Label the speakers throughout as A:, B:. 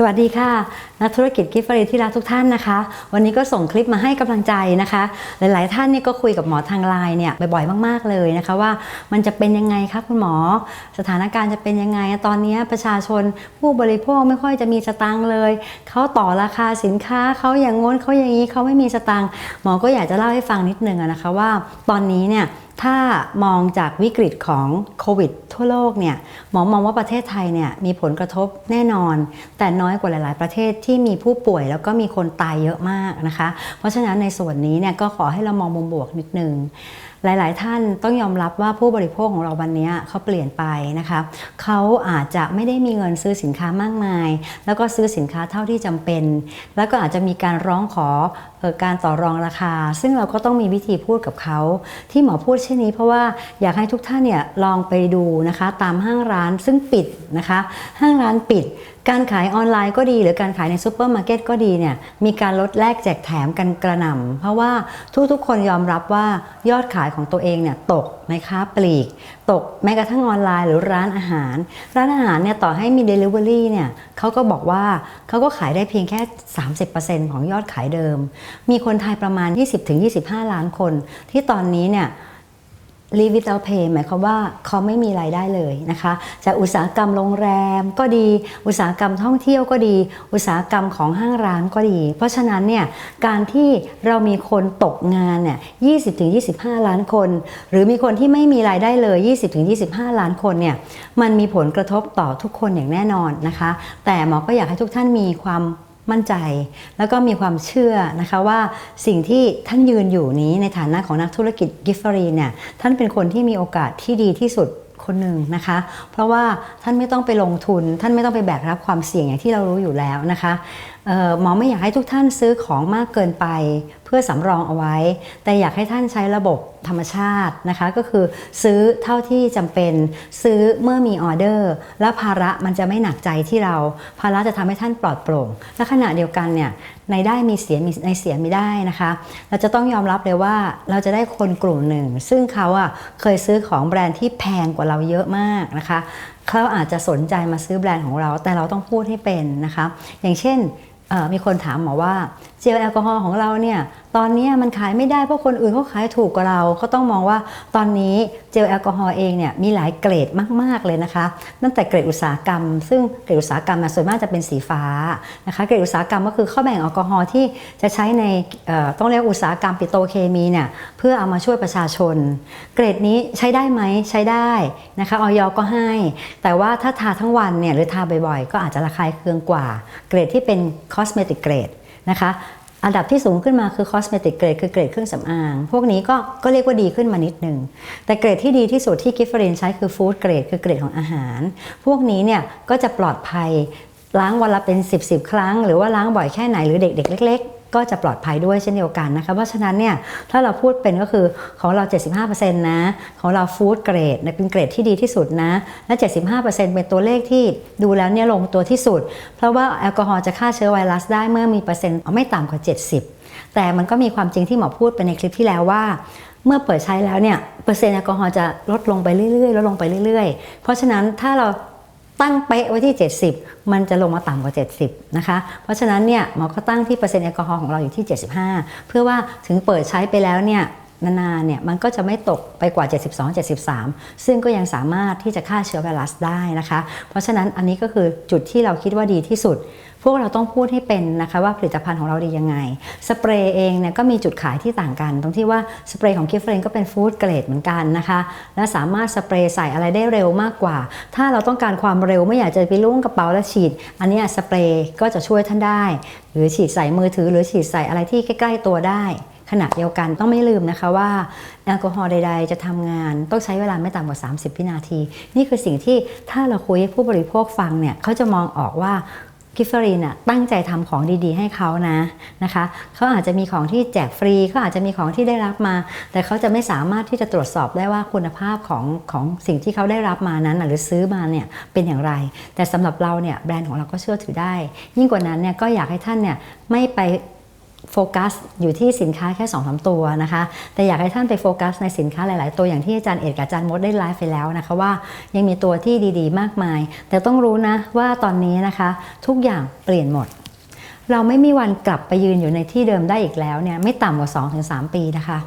A: สวัสดีค่ะนักธุรกิจกิฟต์ฟรีที่รักทุกท่านนะคะ วันนี้ก็ส่งคลิปมาให้กำลังใจนะคะ หลาย ๆ ท่านเนี่ยก็คุยกับหมอทางไลน์เนี่ยบ่อย ๆ มาก ๆ เลยนะคะว่ามันจะเป็นยังไงคะคุณหมอ สถานการณ์จะเป็นยังไง ตอนนี้ประชาชนผู้บริโภคไม่ค่อยจะมีสตังค์เลยเขาต่อราคาสินค้าเขาอย่างง้นเขาอย่างนี้เขาไม่มีสตังค์หมอก็อยากจะเล่าให้ฟังนิดนึงนะคะว่าตอนนี้เนี่ย ถ้ามองจากวิกฤตของโควิดทั่วโลกเนี่ยหมอมองว่าประเทศไทยเนี่ยมีผลกระทบแน่นอน แต่น้อยกว่าหลาย ๆ ประเทศที่มีผู้ป่วยแล้วก็มีคนตายเยอะมากนะคะ เพราะฉะนั้นในส่วนนี้เนี่ยก็ขอให้เรามองมุมบวกนิดนึง หลาย ๆ ท่านต้องยอมรับว่าผู้บริโภคของเราวันนี้เขาเปลี่ยนไปนะคะเขาอาจจะไม่ได้มีเงินซื้อสินค้ามากมาย แล้วก็ซื้อสินค้าเท่าที่จำเป็น แล้วก็อาจจะมีการร้องขอออการต่อรองราคา ซึ่งเราก็ต้องมีวิธีพูดกับเขาที่หมอพูดเช่นนี้เพราะว่าอยากให้ทุกท่านเนี่ยลองไปดูนะคะตามห้างร้านซึ่งปิดนะคะ ห้างร้านปิดการขายออนไลน์ก็ดี หรือการขายในซูเปอร์มาร์เก็ตก็ดีเนี่ยมีการลดแลกแจกแถมกันกระหน่ำเพราะว่าทุกๆ คนยอมรับว่ายอดขายของตัวเองเนี่ยตกในค้าปลีก ตกแม้กระทั่งออนไลน์หรือร้านอาหาร ร้านอาหารเนี่ยต่อให้มี Delivery เนี่ยเขาก็บอกว่าเขาก็ขายได้เพียงแค่ 30%ของยอดขายเดิม มีคนไทยประมาณ 20-25 ล้านคน ที่ตอนนี้เนี่ย Live without pay หมายความว่าเขาไม่มีรายได้เลยนะคะจากอุตสาหกรรมโรงแรมก็ดี อุตสาหกรรมท่องเที่ยวก็ดี อุตสาหกรรมของห้างร้านก็ดี เพราะฉะนั้นเนี่ยการที่เรามีคนตกงานเนี่ย20-25 ล้านคน หรือมีคนที่ไม่มีรายได้เลย 20-25 ล้านคนเนี่ยมันมีผลกระทบต่อทุกคนอย่างแน่นอนนะคะ แต่หมอก็อยากให้ทุกท่านมีความ มั่นใจ แล้วก็มีความเชื่อนะคะว่าสิ่งที่ท่านยืนอยู่นี้ในฐานะของนักธุรกิจกิฟฟรีเนี่ยท่านเป็นคนที่มีโอกาสที่ดีที่สุดคนหนึ่งนะคะ เพราะว่าท่านไม่ต้องไปลงทุน ท่านไม่ต้องไปแบกรับความเสี่ยงอย่างที่เรารู้อยู่แล้วนะคะ หมอไม่อยากให้ทุกท่านซื้อของมากเกินไป เพื่อสำรองเอาไว้ แต่อยากให้ท่านใช้ระบบธรรมชาตินะคะ ก็คือซื้อเท่าที่จำเป็นซื้อเมื่อมีออเดอร์ แล้วภาระมันจะไม่หนักใจที่เรา ภาระจะทำให้ท่านปลอดโปร่ง และขณะเดียวกันเนี่ยในได้มีเสียมีในเสียไม่ได้นะคะ เราจะต้องยอมรับเลยว่าเราจะได้คนกลุ่มหนึ่ง ซึ่งเขาอะเคยซื้อของแบรนด์ที่แพงกว่าเราเยอะมากนะคะเขาอาจจะสนใจมาซื้อแบรนด์ของเรา แต่เราต้องพูดให้เป็นนะคะ อย่างเช่น มีคนถามหมอว่าเจลแอลกอฮอล์ของเราเนี่ย ตอนนี้มันขายไม่ได้เพราะคนอื่นเขาขายถูกกว่าเราก็ต้องมองว่าตอนนี้เจลแอลกอฮอล์เองเนี่ยมีหลายเกรดมาก ๆ เลยนะคะ ตั้งแต่เกรดอุตสาหกรรม ซึ่งเกรดอุตสาหกรรมส่วนมากจะเป็นสีฟ้านะคะเกรดอุตสาหกรรมก็คือข้อแบ่งแอลกอฮอล์ที่จะใช้ในต้องเรียกอุตสาหกรรมปิโตเคมีเนี่ยเพื่อเอามาช่วยประชาชน เกรดนี้ใช้ได้ไหมใช้ได้นะคะออยก็ให้ แต่ว่าถ้าทาทั้งวันเนี่ยหรือทาบ่อยๆ ก็อาจจะระคายเคืองกว่า เกรดที่เป็นคอสเมติกเกรดนะคะ อันดับที่สูงขึ้นมาคือคอสเมติกเกรดคือเกรดเครื่องสำอาง พวกนี้ก็ก็เรียกว่าดีขึ้นมานิดหนึ่ง แต่เกรดที่ดีที่สุดที่กิฟเฟรนใช้คือฟู้ดเกรดคือเกรดของอาหาร พวกนี้เนี่ยก็จะปลอดภัยล้างวันละเป็น 10บสครั้ง หรือว่าล้างบ่อยแค่ไหนหรือเด็ก ๆ เล็ก ๆ ก็จะปลอดภัยด้วยเช่นเดียวกันนะคะเพราะฉะนั้นเนี่ยถ้าเราพูดเป็นก็คือของเรา 75%นะของเราฟู้ดเกรดเป็นเกรดที่ดีที่สุดนะและ 75%เป็นตัวเลขที่ดูแล้วเนี่ยลงตัวที่สุด เพราะว่าแอลกอฮอล์จะฆ่าเชื้อไวรัสได้เมื่อมีเปอร์เซ็นต์ไม่ต่ำกว่า 70 แต่มันก็มีความจริงที่หมอพูดไปในคลิปที่แล้วว่าเมื่อเปิดใช้แล้วเนี่ยเปอร์เซ็นต์แอลกอฮอล์จะลดลงไปเรื่อยๆลดลงไปเรื่อยๆ เพราะฉะนั้นถ้าเรา ตั้งเป๊ะไว้ที่ 70 มันจะลงมาต่ำกว่า 70 นะคะ เพราะฉะนั้นเนี่ยหมอก็ตั้งที่เปอร์เซ็นต์แอลกอฮอล์ของเราอยู่ที่ 75 เพื่อว่าถึงเปิดใช้ไปแล้วเนี่ยนานๆเนี่ยมันก็จะไม่ตกไปกว่า 72 73 ซึ่งก็ยังสามารถที่จะฆ่าเชื้อไวรัสได้นะคะ เพราะฉะนั้นอันนี้ก็คือจุดที่เราคิดว่าดีที่สุด พวกเราต้องพูดให้เป็นนะคะว่าผลิตภัณฑ์ของเราดียังไง สเปรย์เองเนี่ยก็มีจุดขายที่ต่างกัน ตรงที่ว่าสเปรย์ของกิฟเฟรนก็เป็นฟู้ดเกรดเหมือนกันนะคะและสามารถสเปรย์ใส่อะไรได้เร็วมากกว่า ถ้าเราต้องการความเร็วไม่อยากจะไปล้วงกระเป๋าและฉีด อันนี้สเปรย์ก็จะช่วยท่านได้ หรือฉีดใส่มือถือ หรือฉีดใส่อะไรที่ใกล้ ๆ ตัวได้ขณะเดียวกันต้องไม่ลืมนะคะว่าแอลกอฮอล์ใด ๆ จะทำงาน ต้องใช้เวลาไม่ต่ำกว่า 30 วินาที นี่คือสิ่งที่ถ้าเราคุยให้ผู้บริโภคฟังเนี่ยเขาจะมองออกว่า กิฟเฟอรีนน่ะตั้งใจทำของดีๆ ให้เขานะนะคะเขาอาจจะมีของที่แจกฟรีเขาอาจจะมีของที่ได้รับมา แต่เขาจะไม่สามารถที่จะตรวจสอบได้ว่าคุณภาพของของสิ่งที่เขาได้รับมานั้นหรือซื้อมาเนี่ยเป็นอย่างไร แต่สำหรับเราเนี่ยแบรนด์ของเราก็เชื่อถือได้ ยิ่งกว่านั้นเนี่ยก็อยากให้ท่านเนี่ยไม่ไป โฟกัสอยู่ที่สินค้าแค่2อสตัวนะคะ แต่อยากให้ท่านไปโฟกัสในสินค้าหลาย ๆ ตัวอย่างที่อาจารย์เอกกับอาจารย์มดได้ไลฟ์ไปแล้วนะคะว่ายังมีตัวที่ดีๆ มากมาย แต่ต้องรู้นะว่าตอนนี้นะคะ ทุกอย่างเปลี่ยนหมด เราไม่มีวันกลับไปยืนอยู่ในที่เดิมได้อีกแล้วเนี่ยไม่ต่ำกว่า 2-3 ปีนะคะ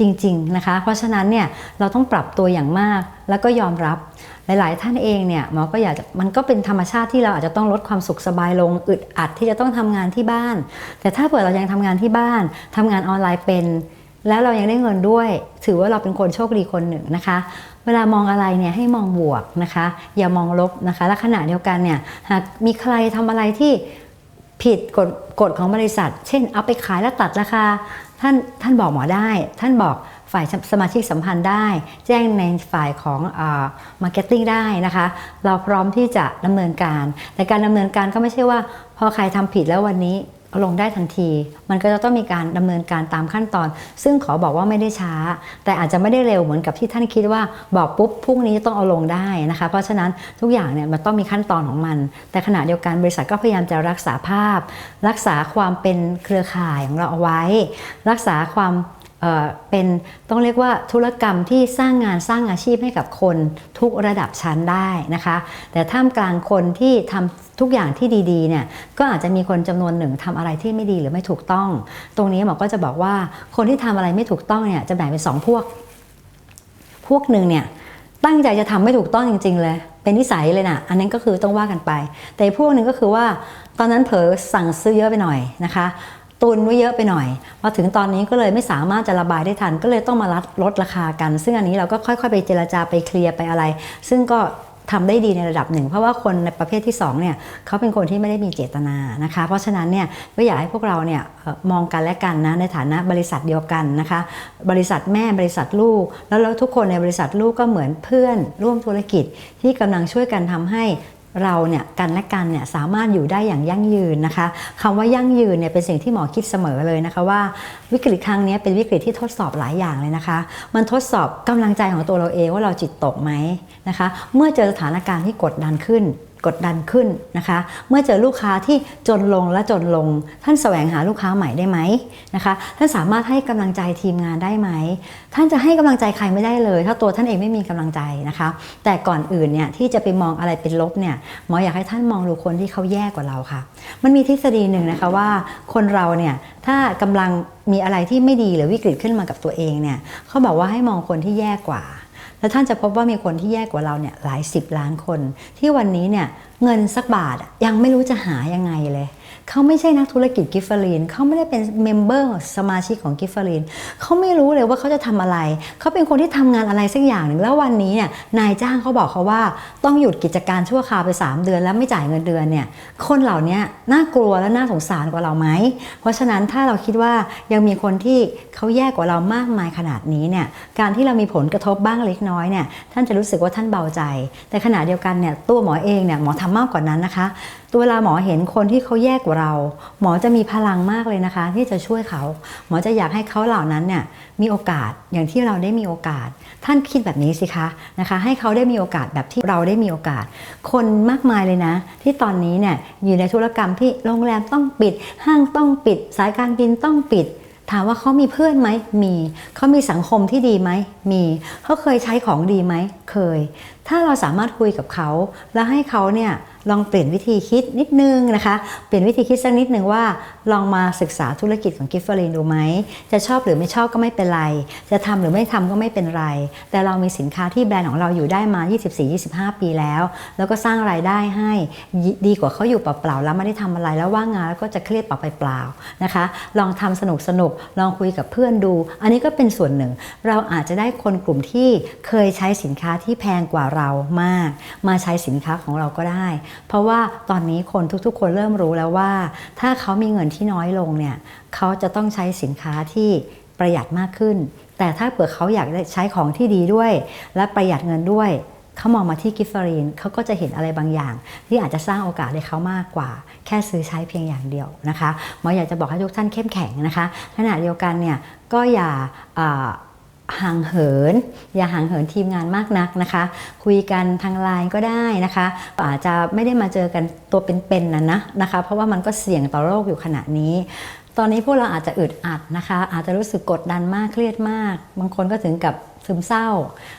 A: จริงๆนะคะ เพราะฉะนั้นเนี่ยเราต้องปรับตัวอย่างมากแล้วก็ยอมรับหลาย ๆ ท่านเองเนี่ยหมอก็อยากจะมันก็เป็นธรรมชาติที่เราอาจจะต้องลดความสุขสบายลงอึดอัดที่จะต้องทำงานที่บ้าน แต่ถ้าเปิดเรายังทำงานที่บ้านทำงานออนไลน์เป็น แล้วเรายังได้เงินด้วย ถือว่าเราเป็นคนโชคดีคนหนึ่งนะคะ เวลามองอะไรเนี่ยให้มองบวกนะคะ อย่ามองลบนะคะ และขณะเดียวกันเนี่ยหากมีใครทำอะไรที่ผิดกฎกฎของบริษัท เช่น เอาไปขายแล้วตัดราคา ท่านท่านบอกหมอได้ ท่านบอกฝ่ายสมาชิกสัมพันธ์ได้ แจ้งในฝ่ายของมาร์เก็ตติ้งได้นะคะ เราพร้อมที่จะดำเนินการ แต่การดำเนินการก็ไม่ใช่ว่า พอใครทำผิดแล้ววันนี้ ลงได้ทันที มันก็จะต้องมีการดำเนินการตามขั้นตอน ซึ่งขอบอกว่าไม่ได้ช้า แต่อาจจะไม่ได้เร็วเหมือนกับที่ท่านคิดว่าบอกปุ๊บพรุ่งนี้จะต้องเอาลงได้นะคะ เพราะฉะนั้นทุกอย่างเนี่ยมันต้องมีขั้นตอนของมัน แต่ขณะเดียวกันบริษัทก็พยายามจะรักษาภาพ รักษาความเป็นเครือข่ายของเราเอาไว้ รักษาความ เป็นต้องเรียกว่าธุรกรรมที่สร้างงานสร้างอาชีพให้กับคนทุกระดับชั้นได้นะคะ แต่ท่ามกลางคนที่ทำทุกอย่างที่ดีๆเนี่ยก็อาจจะมีคนจำนวนหนึ่งทำอะไรที่ไม่ดีหรือไม่ถูกต้อง ตรงนี้หมอก็จะบอกว่าคนที่ทำอะไรไม่ถูกต้องเนี่ยจะแบ่งเป็นสองพวก พวกหนึ่งเนี่ยตั้งใจจะทำไม่ถูกต้องจริง ๆ เลย เป็นนิสัยเลยนะอันนั้นก็คือต้องว่ากันไป แต่พวกหนึ่งก็คือว่าตอนนั้นเผลอสั่งซื้อเยอะไปหน่อยนะคะ ตุนไว้เยอะไปหน่อยมาถึงตอนนี้ก็เลยไม่สามารถจะระบายได้ทัน ก็เลยต้องมาลดลดราคากัน ซึ่งอันนี้เราก็ค่อยๆ ไปเจรจาไปเคลียร์ไปอะไร ซึ่งก็ทำได้ดีในระดับหนึ่ง เพราะว่าคนในประเภทที่2เนี่ยเขาเป็นคนที่ไม่ได้มีเจตนานะคะ เพราะฉะนั้นเนี่ยก็อยากให้พวกเราเนี่ยมองกันและกันนะในฐานะบริษัทเดียวกันนะคะ บริษัทแม่บริษัทลูก แล้วแล้วทุกคนในบริษัทลูกก็เหมือนเพื่อนร่วมธุรกิจที่กำลังช่วยกันทำให้ เราเนี่ยกันและกันเนี่ยสามารถอยู่ได้อย่างยั่งยืนนะคะคำว่ายั่งยืนเนี่ยเป็นสิ่งที่หมอคิดเสมอเลยนะคะว่าวิกฤตครั้งนี้เป็นวิกฤตที่ทดสอบหลายอย่างเลยนะคะ มันทดสอบกำลังใจของตัวเราเองว่าเราจิตตกไหมนะคะ เมื่อเจอสถานการณ์ที่กดดันขึ้น กดดันขึ้นนะคะ เมื่อเจอลูกค้าที่จนลงและจนลง ท่านแสวงหาลูกค้าใหม่ได้ไหมนะคะ ท่านสามารถให้กำลังใจทีมงานได้ไหม ท่านจะให้กำลังใจใครไม่ได้เลย ถ้าตัวท่านเองไม่มีกำลังใจนะคะ แต่ก่อนอื่นเนี่ยที่จะไปมองอะไรเป็นลบเนี่ยหมออยากให้ท่านมองดูคนที่เขาแย่กว่าเราค่ะ มันมีทฤษฎีหนึ่งนะคะว่าคนเราเนี่ยถ้ากำลังมีอะไรที่ไม่ดีหรือวิกฤตขึ้นมากับตัวเองเนี่ยเขาบอกว่าให้มองคนที่แย่กว่า แล้วท่านจะพบว่ามีคนที่แย่กว่าเราเนี่ยหลายสิบล้านคน ที่วันนี้เนี่ยเงินสักบาทยังไม่รู้จะหายังไงเลย เขาไม่ใช่นักธุรกิจกิฟเฟอรีนเขาไม่ได้เป็นเมมเบอร์สมาชิกของกิฟเฟอรีนเขาไม่รู้เลยว่าเขาจะทำอะไร เขาเป็นคนที่ทำงานอะไรสักอย่างหนึ่งแล้ววันนี้เนี่ยนายจ้างเขาบอกเขาว่าต้องหยุดกิจการชั่วคราวไป 3 เดือน แล้วไม่จ่ายเงินเดือนเนี่ยคนเหล่านี้น่ากลัวและน่าสงสารกว่าเราไหมเพราะฉะนั้นถ้าเราคิดว่ายังมีคนที่เขาแย่กว่าเรามากมายขนาดนี้เนี่ยการที่เรามีผลกระทบบ้างเล็กน้อยเนี่ยท่านจะรู้สึกว่าท่านเบาใจ แต่ขณะเดียวกันเนี่ยตัวหมอเองเนี่ยหมอทำมากกว่านั้นนะคะตัวเวลาหมอเห็นคนที่เขาแย่กว่าเรา หมอจะมีพลังมากเลยนะคะ ที่จะช่วยเขา หมอจะอยากให้เขาเหล่านั้นเนี่ยมีโอกาสอย่างที่เราได้มีโอกาส ท่านคิดแบบนี้สิคะนะคะ ให้เขาได้มีโอกาสแบบที่เราได้มีโอกาส คนมากมายเลยนะ ที่ตอนนี้เนี่ยอยู่ในธุรกรรมที่โรงแรมต้องปิด ห้างต้องปิด สายการบินต้องปิดถามว่าเขามีเพื่อนไหม มี เขามีสังคมที่ดีไหม มี เขาเคยใช้ของดีไหม เคย ถ้าเราสามารถคุยกับเขา แล้วให้เขาเนี่ยลองเปลี่ยนวิธีคิดนิดนึงนะคะ เปลี่ยนวิธีคิดสักนิดนึงว่า ลองมาศึกษาธุรกิจของกิฟเฟอรีนดูไหม จะชอบหรือไม่ชอบก็ไม่เป็นไร จะทำหรือไม่ทำก็ไม่เป็นไร แต่เรามีสินค้าที่แบรนด์ของเราอยู่ได้มา 24-25 ปีแล้ว แล้วก็สร้างรายได้ให้ดีกว่าเขาอยู่เปล่าๆแล้วไม่ได้ทำอะไรแล้วว่างงานแล้วก็จะเครียดเปล่าๆนะคะ ลองทำสนุกสนุกๆลองคุยกับเพื่อนดู อันนี้ก็เป็นส่วนหนึ่ง เราอาจจะได้คนกลุ่มที่เคยใช้สินค้าที่แพงกว่าเรามาก มาใช้สินค้าของเราก็ได้ เพราะว่าตอนนี้คนทุกๆ คนเริ่มรู้แล้วว่า ถ้าเขามีเงินที่น้อยลงเนี่ยเขาจะต้องใช้สินค้าที่ประหยัดมากขึ้น แต่ถ้าเผื่อเขาอยากใช้ของที่ดีด้วย และประหยัดเงินด้วยเขามองมาที่กิฟฟรีนเขาก็จะเห็นอะไรบางอย่าง ที่อาจจะสร้างโอกาสให้เขามากกว่า แค่ซื้อใช้เพียงอย่างเดียวนะคะหมออยากจะบอกให้ทุกท่านเข้มแข็งนะคะขณะเดียวกันเนี่ยก็อย่าอ่า ห่างเหิน อย่าห่างเหินทีมงานมากนักนะคะ คุยกันทางไลน์ก็ได้นะคะ อาจจะไม่ได้มาเจอกันตัวเป็นๆนะนะนะคะ เพราะว่ามันก็เสี่ยงต่อโรคอยู่ขณะนี้ ตอนนี้พวกเราอาจจะอึดอัดนะคะ อาจจะรู้สึกกดดันมากเครียดมาก บางคนก็ถึงกับซึมเศร้า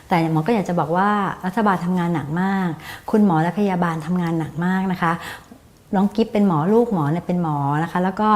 A: แต่หมอก็อยากจะบอกว่ารัฐบาลทำงานหนักมาก คุณหมอและพยาบาลทำงานหนักมากนะคะ น้องกิฟเป็นหมอลูกหมอเนี่ยเป็นหมอนะคะ แล้วก็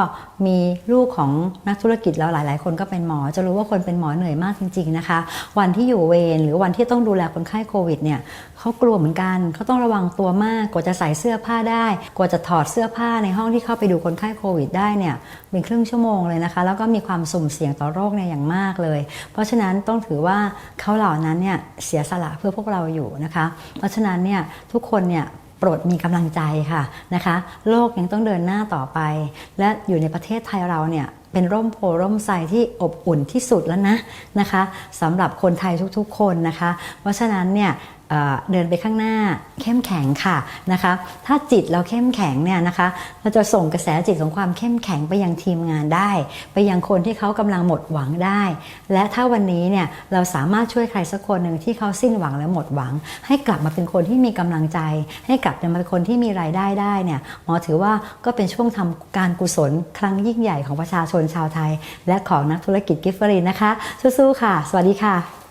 A: มีลูกของนักธุรกิจแล้วหลาย ๆ คนก็เป็นหมอ จะรู้ว่าคนเป็นหมอเหนื่อยมากจริง ๆ นะคะ วันที่อยู่เวรหรือวันที่ต้องดูแลคนไข้โควิดเนี่ยเขากลัวเหมือนกันเขาต้องระวังตัวมากกว่าจะใส่เสื้อผ้าได้ กว่าจะถอดเสื้อผ้าในห้องที่เข้าไปดูคนไข้โควิดได้เนี่ยเป็นครึ่งชั่วโมงเลยนะคะ แล้วก็มีความสุ่มเสี่ยงต่อโรคเนี่ยอย่างมากเลย เพราะฉะนั้นต้องถือว่าเขาเหล่านั้นเนี่ยเสียสละเพื่อพวกเราอยู่นะคะ เพราะฉะนั้นเนี่ยทุกคนเนี่ย รดมีกำลังใจค่ะนะคะ โลกยังต้องเดินหน้าต่อไป และอยู่ในประเทศไทยเราเนี่ยเป็นร่มโพร่มไทรที่อบอุ่นที่สุดแล้วนะนะคะสำหรับคนไทยทุกๆ คนนะคะ เพราะฉะนั้นเนี่ยเดินไปข้างหน้าเข้มแข็งค่ะนะคะ ถ้าจิตเราเข้มแข็งเนี่ยนะคะ เราจะส่งกระแสจิตของความเข้มแข็งไปยังทีมงานได้ ไปยังคนที่เขากำลังหมดหวังได้ และถ้าวันนี้เนี่ยเราสามารถช่วยใครสักคนหนึ่งที่เขาสิ้นหวังและหมดหวัง ให้กลับมาเป็นคนที่มีกำลังใจ ให้กลับมาเป็นคนที่มีรายได้ได้เนี่ยหมอถือว่าก็เป็นช่วงทำการกุศลครั้งยิ่งใหญ่ของประชาชนชาวไทย และของนักธุรกิจกิฟเฟอรีนนะคะสู้ๆค่ะ สวัสดีค่ะ